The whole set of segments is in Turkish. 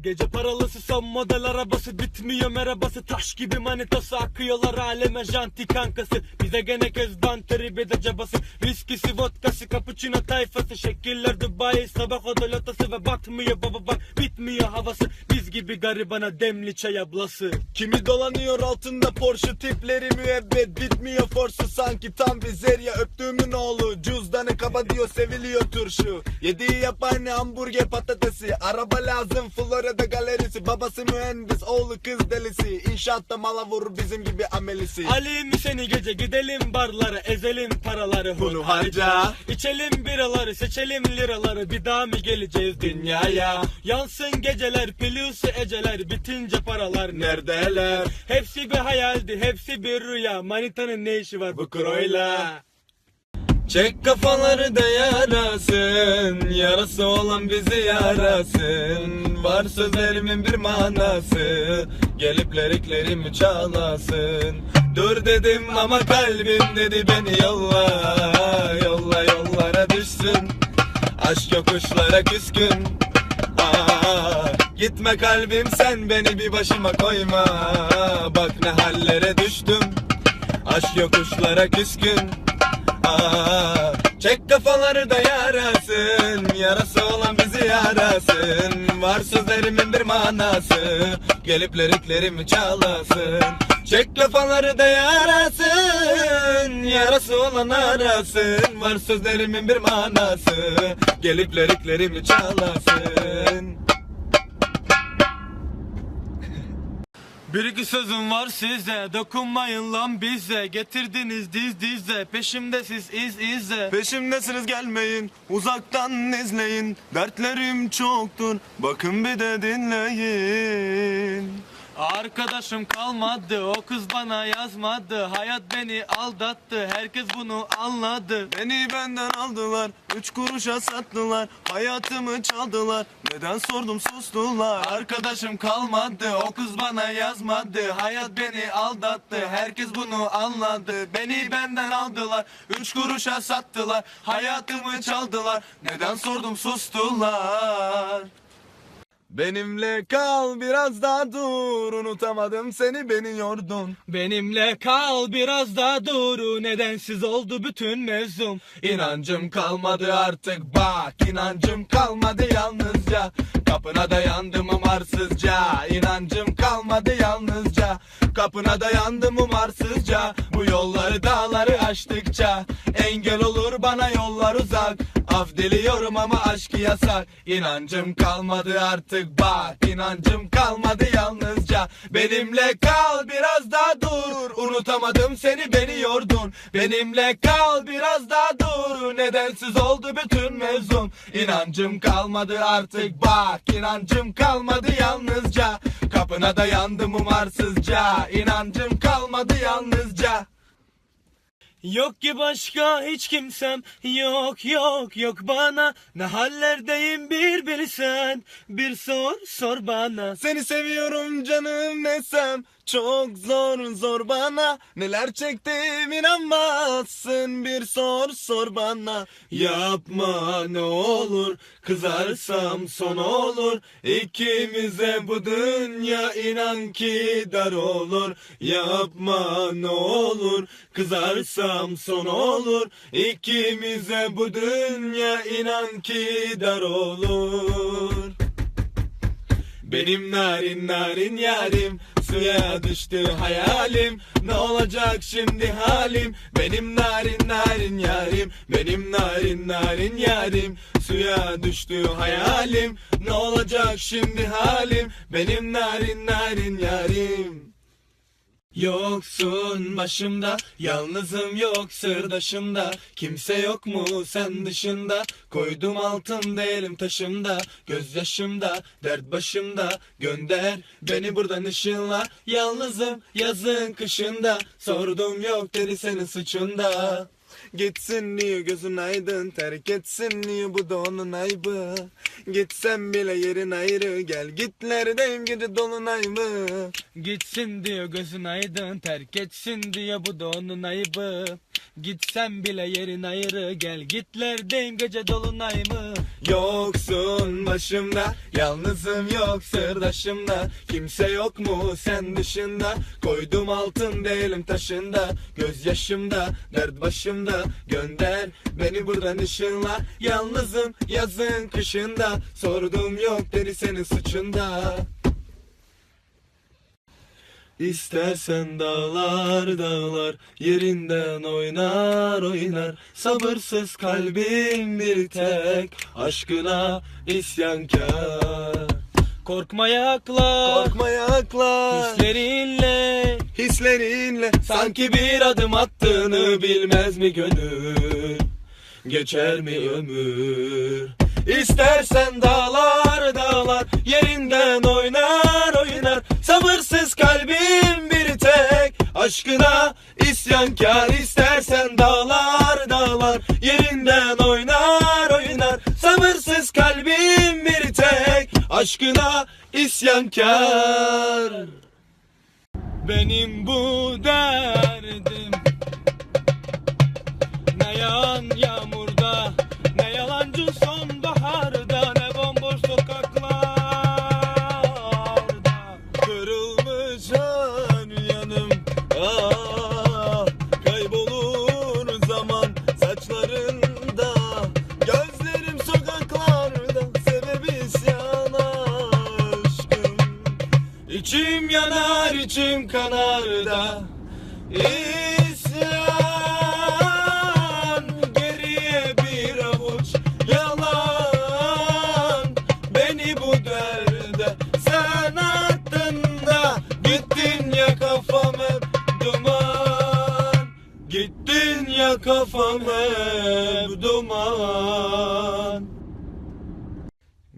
Gece paralısı son model arabası Bitmiyor merhabası. Taş gibi manitası Akıyorlar aleme. Janti kankası. Bize gene kezban tribe de cabası Viskisi vodkası cappuccino tayfası. Şekiller Dubai sabah odalatası Ve batmıyor baba bak bitmiyor havası. Biz gibi garibana demli çay ablası. Kimi dolanıyor altında Porsche tipleri müebbet. Bitmiyor forsu sanki tam bir zerya. Öptüğümün oğlu cüzdanı kaba diyor seviliyor turşu. Yediği yapay hamburger patatesi. Araba lazım Florida galerisi babası mühendis oğlu kız delisi. İnşaatta mala vurur bizim gibi amelisi. Ali mi seni gece gidelim barlara ezelim paraları Bunu harca. İçelim biraları seçelim liraları bir daha mı geleceğiz dünyaya? Yansın geceler pilusu eceler bitince paralar Neredeler? Hepsi bir hayaldi hepsi bir rüya. Manitanın ne işi var bu kroyla Çek kafaları da yarasın Yarası olan bizi yarasın. Var sözlerimin bir manası Gelip liriklerimi çalasın. Dur dedim ama kalbim dedi beni yolla Yolla yollara düşsün. Aşk yokuşlara küskün. Aa, Gitme kalbim sen beni bir başıma koyma. Bak ne hallere düştüm. Aşk yokuşlara küskün Çek kafaları da yarasın Yarası olan bizi yarasın. Var sözlerimin bir manası Gelip liriklerimi çalasın. Çek kafaları da yarasın Yarası olan arasın. Var sözlerimin bir manası Gelip liriklerimi çalasın Bir iki sözüm var size dokunmayın lan bize. Getirdiniz diz dize peşimde siz iz izle Peşimdesiniz gelmeyin uzaktan izleyin. Dertlerim çoktur bakın bir de dinleyin Arkadaşım kalmadı o kız bana yazmadı. Hayat beni aldattı herkes bunu anladı. Beni benden aldılar Üç kuruşa sattılar. Hayatımı çaldılar Neden sordum sustular. Arkadaşım kalmadı o kız bana yazmadı. Hayat beni aldattı herkes bunu anladı. Beni benden aldılar üç kuruşa sattılar. Hayatımı çaldılar neden sordum sustular Benimle kal biraz daha dur. Unutamadım seni beni yordun. Benimle kal biraz daha dur. Nedensiz oldu bütün mevzum. İnancım kalmadı artık bak. İnancım kalmadı yalnızca. Kapına dayandım umarsızca. İnancım kalmadı yalnızca Kapına dayandım umarsızca. Bu yolları dağları aştıkça Engel olur bana yollar uzak. Af diliyorum ama aşkı yasak. İnancım kalmadı artık bak inancım kalmadı yalnızca. Benimle kal biraz daha dur. Unutamadım seni beni yordun. Benimle kal biraz daha dur. Nedensiz oldu bütün mevzum. İnancım kalmadı artık bak inancım kalmadı yalnızca. Kapına dayandım umarsızca İnancım kalmadı yalnızca. Yok ki başka hiç kimsem Yok yok yok bana. Ne hallerdeyim bir bilsen Bir sor sor bana. Seni seviyorum canım nesem Çok zor zor bana. Neler çektim inanmazsın. Bir sor sor bana. Yapma ne olur. Kızarsam son olur. İkimize bu dünya inan ki dar olur. Yapma ne olur. Kızarsam son olur. İkimize bu dünya inan ki dar olur benim narin narin yarim Suya düştü hayalim. Ne olacak şimdi halim? Benim narin narin yarim Benim narin narin yarim. Suya düştü hayalim. Ne olacak şimdi halim? Benim narin narin yarim Yoksun başımda, yalnızım yok sırdaşımda. Kimse yok mu sen dışında? Koydum altın değilim taşımda. Gözyaşımda, dert başımda. Gönder beni buradan ışınla. Yalnızım yazın kışında. Sordum yok dedi senin suçunda Gitsin diyor gözün aydın Terk etsin diyor bu da onun aybı Gitsem bile yerin ayrı Gel gitlerdeyim gece dolunay mı? Gitsin diyor gözün aydın terk etsin diyor bu da onun ayıbı Gitsem bile yerin ayrı gel Gitlerdeyim gece dolunay mı? Yoksun başımda Yalnızım yok sırdaşımda. Kimse yok mu sen dışında? Koydum altın değilim taşında. Gözyaşımda dert başımda. Gönder beni buradan ışınla. Yalnızım yazın kışında. Sordum yok dedi senin suçunda İstersen dağlar dağlar yerinden oynar oynar. Sabırsız kalbim bir tek aşkına isyankar. Korkma yakla Korkma yakla. Hislerinle. Hislerinle. Sanki bir adım attığını bilmez mi gönül? Geçer mi ömür? İstersen dağlar dağlar Yerinden oynar oynar Aşkına isyankar istersen dağlar dağlar. Yerinden oynar oynar. Sabırsız kalbim bir tek. Aşkına isyankar. Benim bu derdim. Ne yağan yağmurda Ne yalancı sonbaharda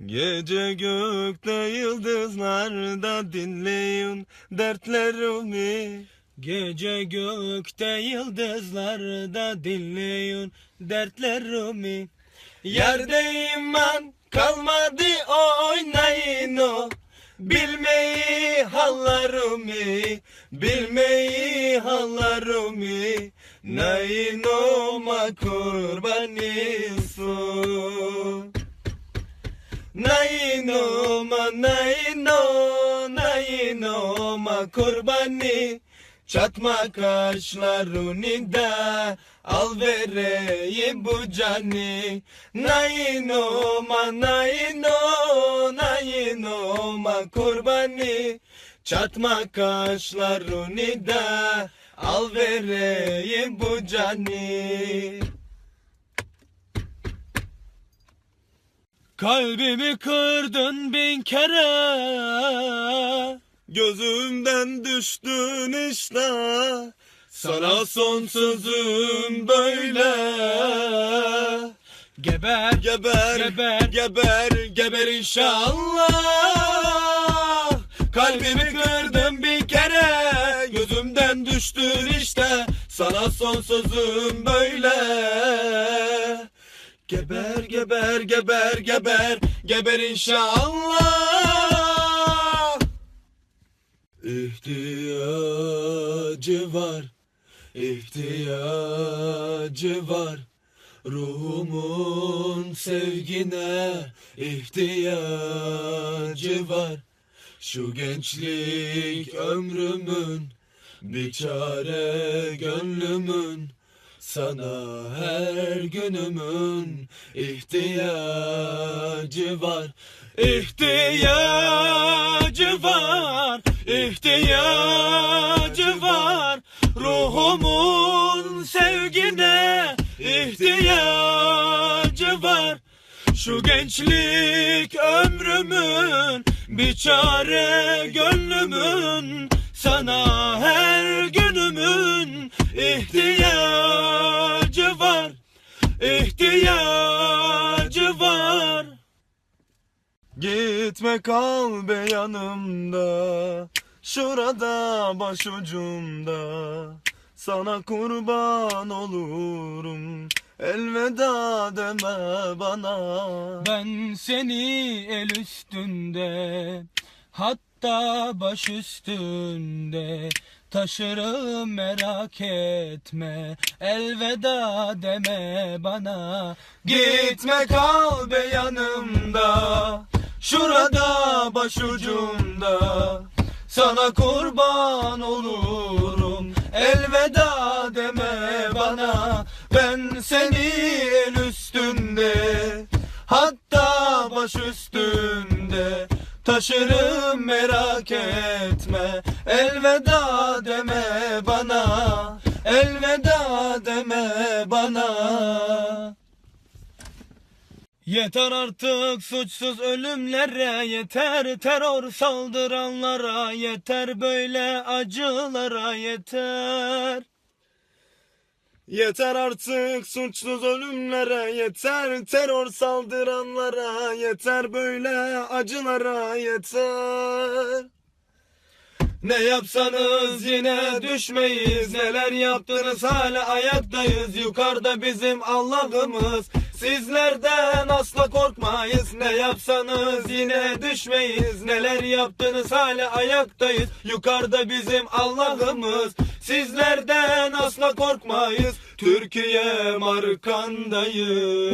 Gece gökte yıldızlarda dinleyin dertlerimi Gece gökte yıldızlarda dinleyin dertlerimi Yerdeyim ben kalmadı oynayın o. Bilmeyi hallarımı Bilmeyi hallarımı Nayin olma kurbanısı Nayin olma nayin o Nayin olma kurbanı Çatma kaşlarını da Al vereyim bu canı Nayin olma nayin o Nayin olma kurbanı Çatma kaşlarını da Al vereyim bu canı Kalbimi kırdın bin kere. Gözümden düştün işte. Sana son sözüm böyle. Geber Geber, Geber. geber, geber inşallah. Kalbimi kırdım bir kere. Gözümden düştün işte. Sana son sözüm böyle Geber, geber, geber, geber Geber inşallah. İhtiyacı var ihtiyacı var. Ruhumun sevgine ihtiyacı var. Şu gençlik ömrümün bir çare gönlümün sana her günümün ihtiyacı var. İhtiyacı var, ihtiyacı var. Ruhumun sevgine ihtiyacı var. Şu gençlik ömrümün bir çare gönlümün. Sana her günümün ihtiyacı var. İhtiyacı var. Gitme kal be yanımda. Şurada başucumda. Sana kurban olurum. Elveda deme bana. Ben seni el üstünde Hatta baş üstünde Taşırım merak etme. Elveda deme bana. Gitme kal be yanımda. Şurada başucumda. Sana kurban olurum. Elveda deme bana. Ben seni el üstünde. Hatta baş üstünde. Taşırım merak etme Elveda deme bana. Elveda deme bana. Yeter artık suçsuz ölümlere Yeter terör saldıranlara Yeter böyle acılara yeter. Yeter artık suçsuz ölümlere Yeter terör saldıranlara Yeter böyle acılara yeter Ne yapsanız yine düşmeyiz. Neler yaptınız hala ayaktayız. Yukarıda bizim Allah'ımız. Sizlerden asla korkmayız. Ne yapsanız yine düşmeyiz. Neler yaptınız hala ayaktayız. Yukarıda bizim Allah'ımız. Sizlerden asla korkmayız. Türkiye markandayız